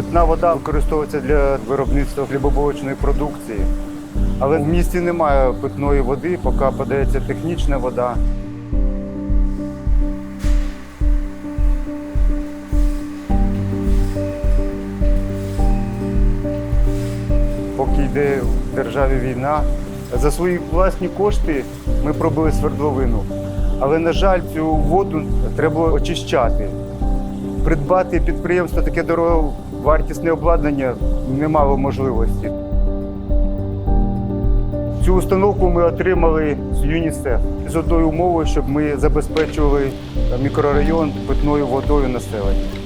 Питна вода використовується для виробництва хлібобулочної продукції. Але в місті немає питної води, поки подається технічна вода. Поки йде в державі війна, за свої власні кошти ми пробили свердловину. Але, на жаль, цю воду треба очищати. Придбати підприємство таке дороге вартісне обладнання не мало можливості. Цю установку ми отримали з ЮНІСЕФ з одною умовою, щоб ми забезпечували мікрорайон питною водою населення.